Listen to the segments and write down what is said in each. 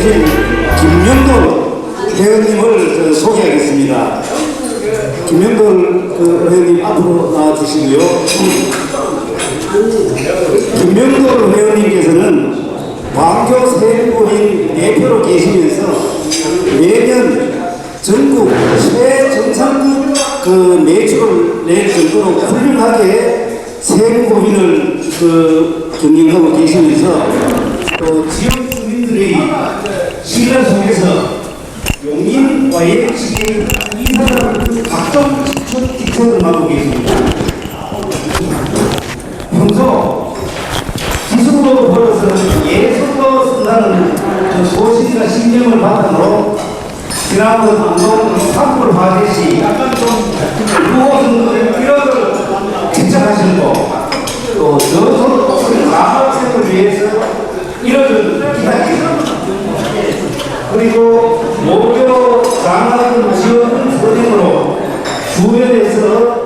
계신 김명돈 회원님을 어, 소개하겠습니다. 김명돈 그 회원님 앞으로 나와주시고요. 김명돈 회원님께서는 광교 세부인 대표로 계시면서 매년 전국 최정상급 그 매출을 낼 정도로 훌륭하게 세무고민을 그 경영하고 계시면서 또 지역 주민들의 신뢰 속에서 용인과의 지금 이사를 각종 기초, 기초를 맡고 계십니다. 평소 기술로 벌어서 예술로 쓴다는 그 소신과 신념을 바탕으로 지난번 산불 화재 시 약간 좀 무엇은 이력을 책정하시고 또 저소득 가학생을 위해서 이력을 기다립니다. 그리고 목표 장학금 지원 선행으로 주변에서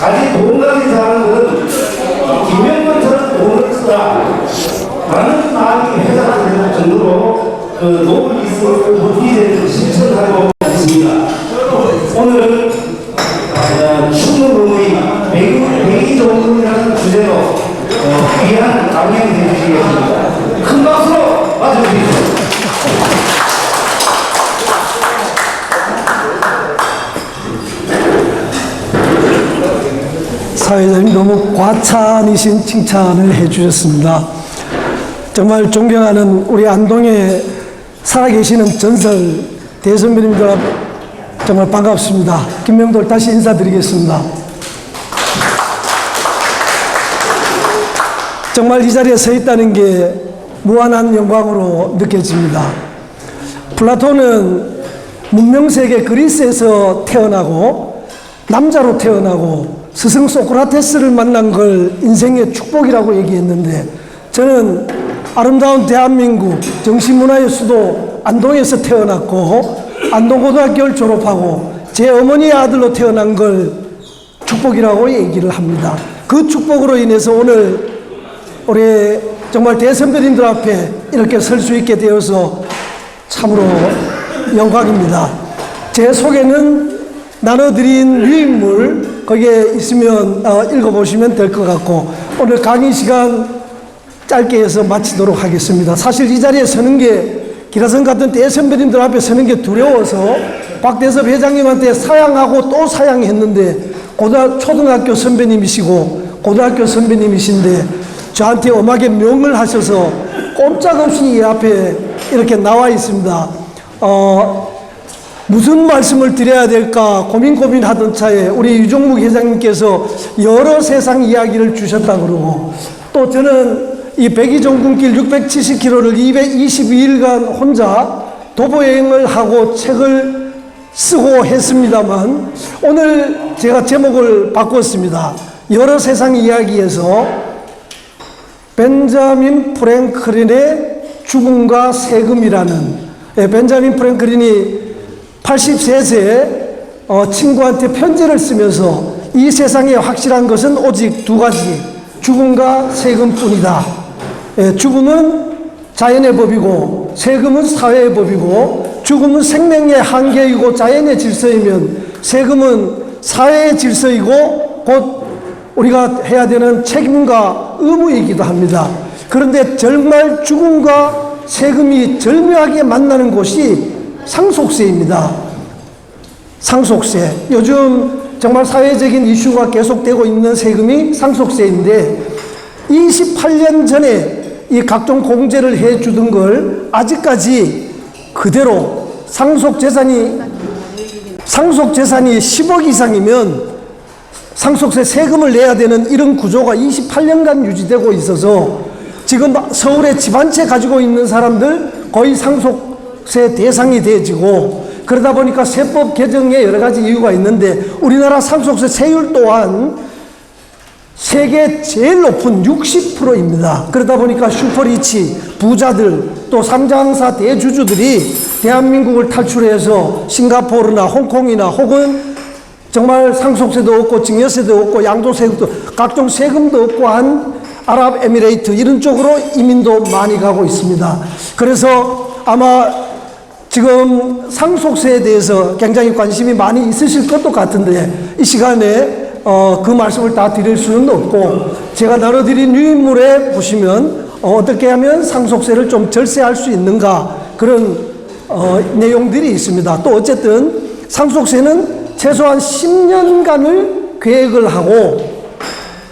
가지 돈가지 사는 것은 김영건처럼 돈을 쓰라 라는 말이 회자될 정도로 그 노블 이스를 모티를 실천하고 사회자님 너무 과찬이신 칭찬을 해주셨습니다. 정말 존경하는 우리 안동에 살아계시는 전설 대선배님들 정말 반갑습니다. 김명돌 다시 인사드리겠습니다. 정말 이 자리에 서 있다는 게 무한한 영광으로 느껴집니다. 플라톤은 문명세계 그리스에서 태어나고 남자로 태어나고 스승 소크라테스를 만난 걸 인생의 축복이라고 얘기했는데 저는 아름다운 대한민국 정신문화의 수도 안동에서 태어났고 안동고등학교를 졸업하고 제 어머니의 아들로 태어난 걸 축복이라고 얘기를 합니다. 그 축복으로 인해서 오늘 우리 정말 대선배님들 앞에 이렇게 설 수 있게 되어서 참으로 영광입니다. 제 소개는 나눠드린 유인물 거기에 있으면 어, 읽어보시면 될 것 같고 오늘 강의 시간 짧게 해서 마치도록 하겠습니다. 사실 이 자리에 서는 게 기라성 같은 대 선배님들 앞에 서는 게 두려워서 박대섭 회장님한테 사양하고 또 사양했는데 고등 초등학교 선배님이시고 고등학교 선배님이신데 저한테 엄하게 명을 하셔서 꼼짝없이 이 앞에 이렇게 나와 있습니다. 어, 무슨 말씀을 드려야 될까 고민 고민하던 차에 우리 유종묵 회장님께서 여러 세상 이야기를 주셨다 그러고 또 저는 이 백이종군길 670km를 222일간 혼자 도보 여행을 하고 책을 쓰고 했습니다만 오늘 제가 제목을 바꿨습니다. 여러 세상 이야기에서 벤자민 프랭클린의 죽음과 세금이라는 예, 벤자민 프랭클린이 83세 어, 친구한테 편지를 쓰면서 이 세상에 확실한 것은 오직 두 가지 죽음과 세금뿐이다. 예, 죽음은 자연의 법이고 세금은 사회의 법이고 죽음은 생명의 한계이고 자연의 질서이면 세금은 사회의 질서이고 곧 우리가 해야 되는 책임과 의무이기도 합니다. 그런데 정말 죽음과 세금이 절묘하게 만나는 곳이 상속세입니다. 상속세. 요즘 정말 사회적인 이슈가 계속되고 있는 세금이 상속세인데 28년 전에 이 각종 공제를 해 주던 걸 아직까지 그대로 상속 재산이 상속 재산이 10억 이상이면 상속세 세금을 내야 되는 이런 구조가 28년간 유지되고 있어서 지금 서울에 집 한 채 가지고 있는 사람들 거의 상속 세 대상이 되지고 그러다 보니까 세법 개정에 여러 가지 이유가 있는데 우리나라 상속세 세율 또한 세계 제일 높은 60%입니다. 그러다 보니까 슈퍼리치, 부자들, 또 상장사 대주주들이 대한민국을 탈출해서 싱가포르나 홍콩이나 혹은 정말 상속세도 없고 증여세도 없고 양도세도 각종 세금도 없고 한 아랍에미레이트 이런 쪽으로 이민도 많이 가고 있습니다. 그래서 아마 지금 상속세에 대해서 굉장히 관심이 많이 있으실 것도 같은데 이 시간에 어, 그 말씀을 다 드릴 수는 없고 제가 나눠드린 유인물에 보시면 어, 어떻게 하면 상속세를 좀 절세할 수 있는가 그런 어, 내용들이 있습니다. 또 어쨌든 상속세는 최소한 10년간을 계획을 하고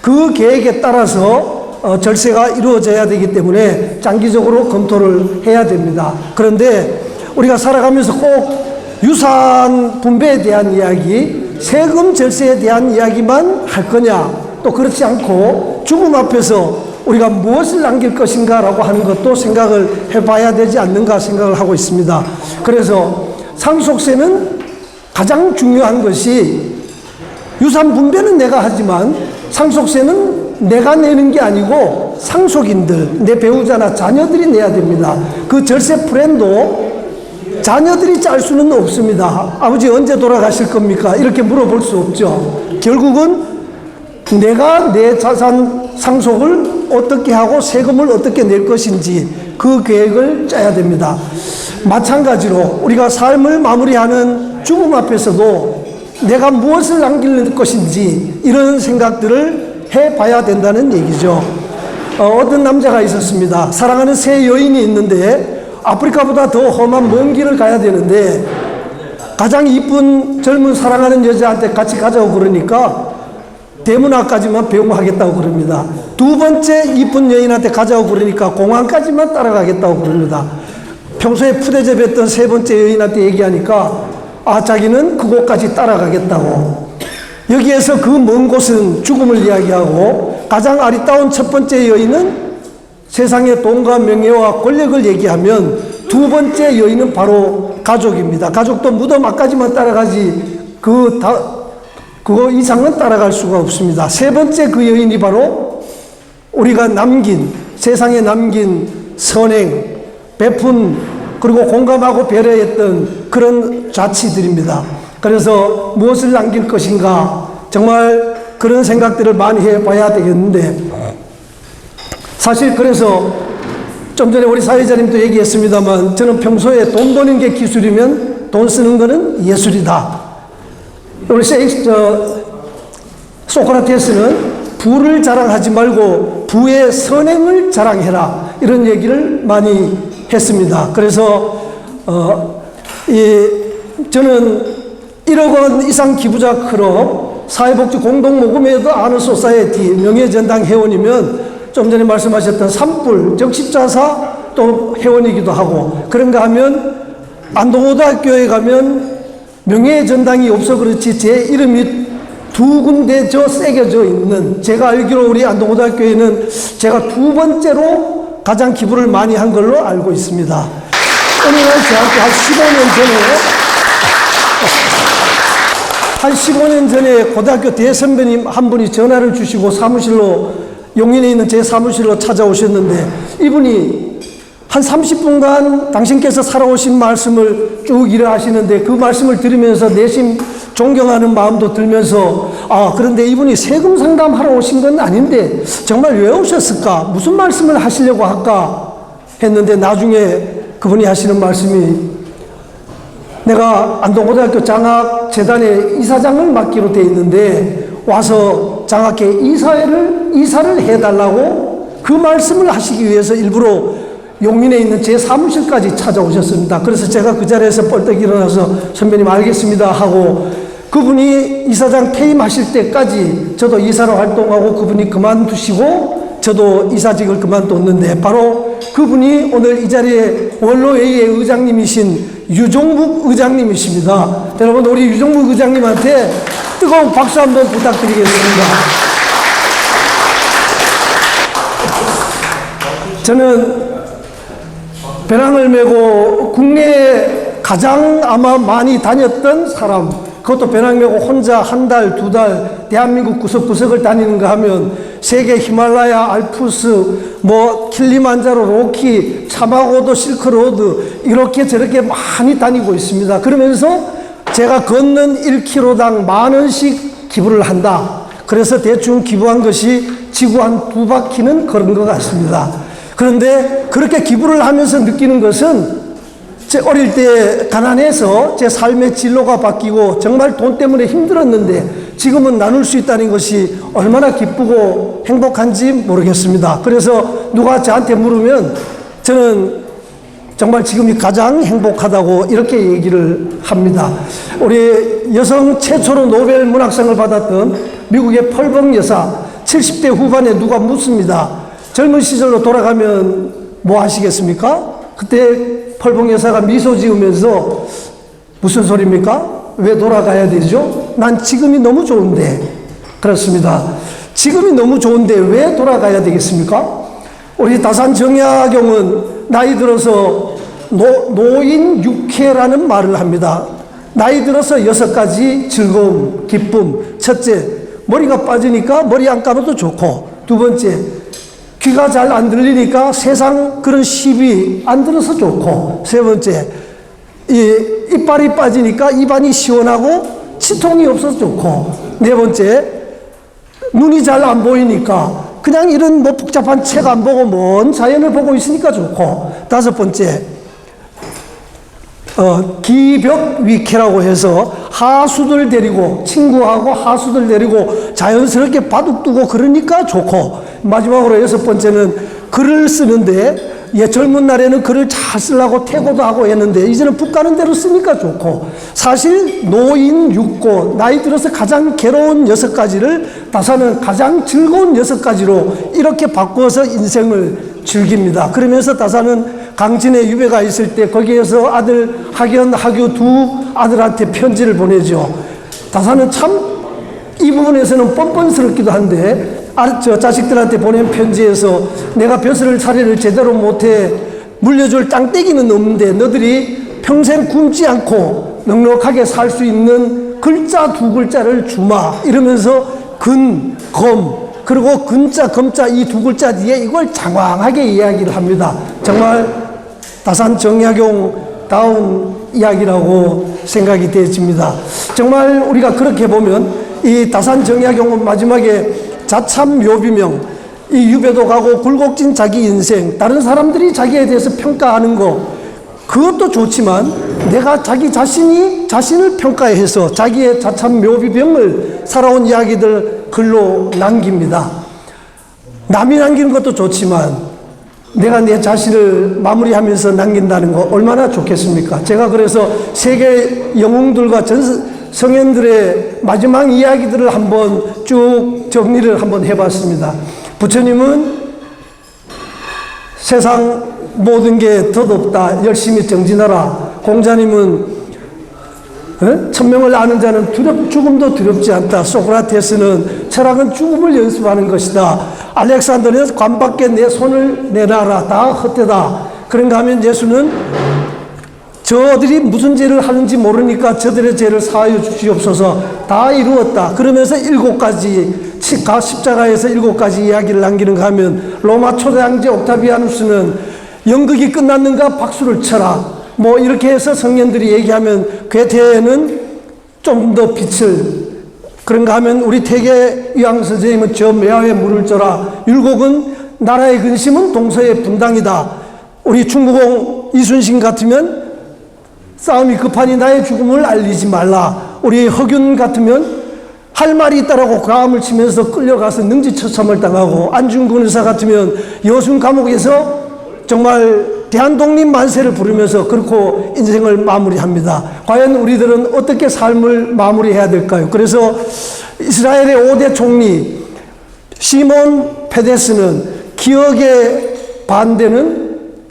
그 계획에 따라서 어, 절세가 이루어져야 되기 때문에 장기적으로 검토를 해야 됩니다. 그런데 우리가 살아가면서 꼭 유산 분배에 대한 이야기, 세금 절세에 대한 이야기만 할 거냐? 또 그렇지 않고 죽음 앞에서 우리가 무엇을 남길 것인가라고 하는 것도 생각을 해봐야 되지 않는가 생각을 하고 있습니다. 그래서 상속세는 가장 중요한 것이 유산 분배는 내가 하지만 상속세는 내가 내는 게 아니고 상속인들, 내 배우자나 자녀들이 내야 됩니다. 그 절세 플랜도 자녀들이 짤 수는 없습니다. 아버지 언제 돌아가실 겁니까? 이렇게 물어볼 수 없죠. 결국은 내가 내 자산 상속을 어떻게 하고 세금을 어떻게 낼 것인지 그 계획을 짜야 됩니다. 마찬가지로 우리가 삶을 마무리하는 죽음 앞에서도 내가 무엇을 남길 것인지 이런 생각들을 해 봐야 된다는 얘기죠. 어, 어떤 남자가 있었습니다. 사랑하는 세 여인이 있는데 아프리카보다 더 험한 먼 길을 가야 되는데 가장 이쁜 젊은 사랑하는 여자한테 같이 가자고 그러니까 대문학까지만 배웅하겠다고 그럽니다. 두 번째 이쁜 여인한테 가자고 그러니까 공항까지만 따라가겠다고 그럽니다. 평소에 푸대접했던 세 번째 여인한테 얘기하니까 아 자기는 그곳까지 따라가겠다고 여기에서 그 먼 곳은 죽음을 이야기하고 가장 아리따운 첫 번째 여인은 세상의 돈과 명예와 권력을 얘기하면 두 번째 여인은 바로 가족입니다. 가족도 무덤 앞까지만 따라가지 그 다, 그거 이상은 따라갈 수가 없습니다. 세 번째 그 여인이 바로 우리가 남긴 세상에 남긴 선행, 베푼 그리고 공감하고 배려했던 그런 자치들입니다. 그래서 무엇을 남길 것인가 정말 그런 생각들을 많이 해봐야 되겠는데 사실 그래서 좀 전에 우리 사회자님도 얘기했습니다만 저는 평소에 돈 버는 게 기술이면 돈 쓰는 거는 예술이다. 우리 세익, 저, 소크라테스는 부를 자랑하지 말고 부의 선행을 자랑해라. 이런 얘기를 많이 했습니다. 그래서, 어, 이, 저는 1억 원 이상 기부자 클럽, 사회복지 공동모금회도 아는 소사이티, 명예전당 회원이면 좀 전에 말씀하셨던 산불, 즉 십자사 또 회원이기도 하고 그런가 하면 안동고등학교에 가면 명예전당이 없어 그렇지 제 이름이 두 군데 저 새겨져 있는 제가 알기로 우리 안동고등학교에는 제가 두 번째로 가장 기부를 많이 한 걸로 알고 있습니다. 어느 날 저한테 한 15년 전에 한 15년 전에 고등학교 대선배님 한 분이 전화를 주시고 사무실로 용인에 있는 제 사무실로 찾아오셨는데 이분이 한 30분간 당신께서 살아오신 말씀을 쭉 일을 하시는데 그 말씀을 들으면서 내심 존경하는 마음도 들면서 아 그런데 이분이 세금 상담하러 오신 건 아닌데 정말 왜 오셨을까? 무슨 말씀을 하시려고 할까? 했는데 나중에 그분이 하시는 말씀이 내가 안동고등학교 장학 재단의 이사장을 맡기로 돼 있는데 와서 장학회 이사회를 이사를 해달라고 그 말씀을 하시기 위해서 일부러 용인에 있는 제 사무실까지 찾아오셨습니다. 그래서 제가 그 자리에서 뻘떡 일어나서 선배님 알겠습니다 하고 그분이 이사장 퇴임하실 때까지 저도 이사로 활동하고 그분이 그만두시고 저도 이사직을 그만뒀는데 바로 그분이 오늘 이 자리에 원로회의 의장님이신 유종국 의장님이십니다. 여러분 우리 유종국 의장님한테 뜨거운 박수 한번 부탁드리겠습니다. 저는 배낭을 메고 국내에 가장 아마 많이 다녔던 사람, 그것도 배낭 메고 혼자 한 달, 두 달, 대한민국 구석구석을 다니는가 하면 세계 히말라야, 알프스, 뭐, 킬리만자로, 로키, 차마고도, 실크로드, 이렇게 저렇게 많이 다니고 있습니다. 그러면서 제가 걷는 1km당 만 원씩 기부를 한다. 그래서 대충 기부한 것이 지구 한 두 바퀴는 걸은 것 같습니다. 그런데 그렇게 기부를 하면서 느끼는 것은 제 어릴 때 가난해서 제 삶의 진로가 바뀌고 정말 돈 때문에 힘들었는데 지금은 나눌 수 있다는 것이 얼마나 기쁘고 행복한지 모르겠습니다. 그래서 누가 저한테 물으면 저는 정말 지금이 가장 행복하다고 이렇게 얘기를 합니다. 우리 여성 최초로 노벨 문학상을 받았던 미국의 펄벙 여사 70대 후반에 누가 묻습니다. 젊은 시절로 돌아가면 뭐 하시겠습니까? 그때 펄벙 여사가 미소 지으면서 무슨 소리입니까? 왜 돌아가야 되죠? 난 지금이 너무 좋은데. 그렇습니다. 지금이 너무 좋은데 왜 돌아가야 되겠습니까? 우리 다산 정약용은 나이 들어서 노, 노인 육회라는 말을 합니다. 나이 들어서 여섯 가지 즐거움, 기쁨. 첫째, 머리가 빠지니까 머리 안 감아도 좋고. 두 번째, 귀가 잘 안 들리니까 세상 그런 시비 안 들어서 좋고. 세 번째, 이 이빨이 빠지니까 입안이 시원하고 치통이 없어서 좋고. 네 번째, 눈이 잘 안 보이니까 그냥 이런 뭐 복잡한 책 안 보고 먼 자연을 보고 있으니까 좋고 다섯 번째 어, 기벽 위키라고 해서 하수들 데리고 친구하고 하수들 데리고 자연스럽게 바둑 두고 그러니까 좋고 마지막으로 여섯 번째는 글을 쓰는데 예, 젊은 날에는 글을 잘 쓰려고 태고도 하고 했는데 이제는 북 가는 대로 쓰니까 좋고 사실 노인 육고 나이 들어서 가장 괴로운 여섯 가지를 다사는 가장 즐거운 여섯 가지로 이렇게 바꾸어서 인생을 즐깁니다. 그러면서 다사는 강진에 유배가 있을 때 거기에서 아들 학연, 학유 두 아들한테 편지를 보내죠. 다사는 참 이 부분에서는 뻔뻔스럽기도 한데 아, 저 자식들한테 보낸 편지에서 내가 벼슬을 차례를 제대로 못해 물려줄 땅떼기는 없는데 너들이 평생 굶지 않고 넉넉하게 살 수 있는 글자 두 글자를 주마 이러면서 근, 검 그리고 근자, 검자 이 두 글자 뒤에 이걸 장황하게 이야기를 합니다. 정말 다산 정약용 다운 이야기라고 생각이 되어집니다. 정말 우리가 그렇게 보면 이 다산 정약용은 마지막에 자참 묘비명 이 유배도 가고 굴곡진 자기 인생 다른 사람들이 자기에 대해서 평가하는 거 그것도 좋지만 내가 자기 자신이 자신을 평가해서 자기의 자참 묘비병을 살아온 이야기들 글로 남깁니다. 남이 남기는 것도 좋지만 내가 내 자신을 마무리하면서 남긴다는 거 얼마나 좋겠습니까? 제가 그래서 세계 영웅들과 전 성현들의 마지막 이야기들을 한번 쭉 정리를 한번 해봤습니다. 부처님은 세상 모든 게 덧없다. 열심히 정진하라. 공자님은 어? 천명을 아는 자는 두렵, 죽음도 두렵지 않다. 소크라테스는 철학은 죽음을 연습하는 것이다. 알렉산더는 관 밖에 내 손을 내놔라. 다 헛되다. 그런가 하면 예수는 저들이 무슨 죄를 하는지 모르니까 저들의 죄를 사하여 주시옵소서 다 이루었다. 그러면서 일곱 가지 가 십자가에서 일곱 가지 이야기를 남기는가 하면 로마 초대 황제 옥타비아누스는 연극이 끝났는가 박수를 쳐라. 뭐 이렇게 해서 성년들이 얘기하면 괴테는 좀 더 빛을 그런가 하면 우리 태계 유황 선생님은 저 매화에 물을 줘라. 율곡은 나라의 근심은 동서의 분당이다. 우리 중국공 이순신 같으면 싸움이 급하니 나의 죽음을 알리지 말라. 우리 허균 같으면 할 말이 있다라고 과음을 치면서 끌려가서 능지처참을 당하고 안중근 의사 같으면 여순 감옥에서 정말 대한독립 만세를 부르면서 그렇고 인생을 마무리합니다. 과연 우리들은 어떻게 삶을 마무리해야 될까요? 그래서 이스라엘의 5대 총리 시몬 페데스는 기억의 반대는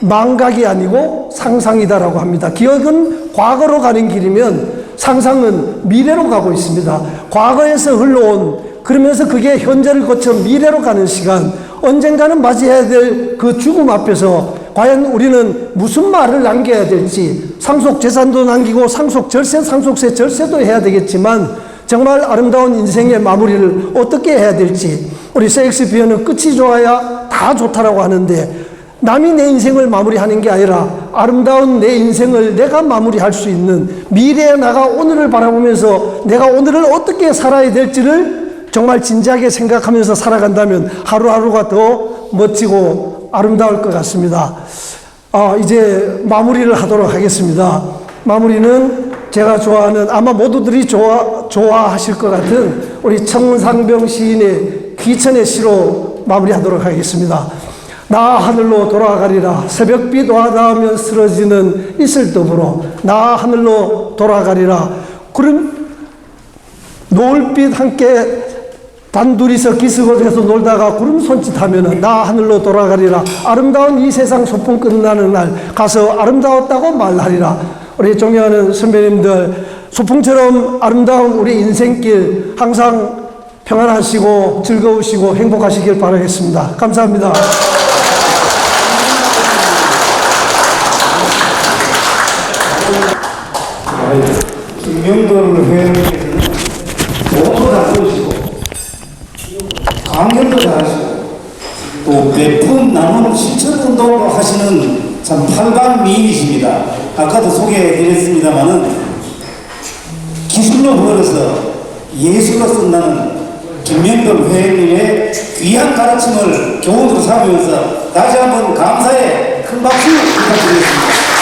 망각이 아니고 상상이다라고 합니다. 기억은 과거로 가는 길이면 상상은 미래로 가고 있습니다. 과거에서 흘러온 그러면서 그게 현재를 거쳐 미래로 가는 시간 언젠가는 맞이해야 될 그 죽음 앞에서 과연 우리는 무슨 말을 남겨야 될지 상속 재산도 남기고 상속 절세 상속세 절세도 해야 되겠지만 정말 아름다운 인생의 마무리를 어떻게 해야 될지 우리 셰익스피어는 끝이 좋아야 다 좋다라고 하는데 남이 내 인생을 마무리하는 게 아니라 아름다운 내 인생을 내가 마무리할 수 있는 미래에 나가 오늘을 바라보면서 내가 오늘을 어떻게 살아야 될지를 정말 진지하게 생각하면서 살아간다면 하루하루가 더 멋지고 아름다울 것 같습니다. 아, 이제 마무리를 하도록 하겠습니다. 마무리는 제가 좋아하는 아마 모두들이 좋아, 좋아하실 것 같은 우리 청상병 시인의 귀천의 시로 마무리하도록 하겠습니다. 나 하늘로 돌아가리라. 새벽빛 와닿으면 쓰러지는 이슬더불어 나 하늘로 돌아가리라. 구름 노을빛 함께 단둘이서 해서 놀다가 구름 손짓하면 나 하늘로 돌아가리라. 아름다운 이 세상 소풍 끝나는 날 가서 아름다웠다고 말하리라. 우리 존경하는 선배님들 소풍처럼 아름다운 우리 인생길 항상 평안하시고 즐거우시고 행복하시길 바라겠습니다. 감사합니다 김명돈 회원님께서는 너무 잘 보시고 강연도 잘하시고 또 몇분 남은 실천 운동도 하시는 참 팔방 미인이십니다. 아까도 소개해드렸습니다만은 기술로 벌어서 예술로 쓴다는 김명돈 회원님의 귀한 가르침을 교훈으로 삼으면서 다시 한번 감사의 큰 박수 부탁드리겠습니다.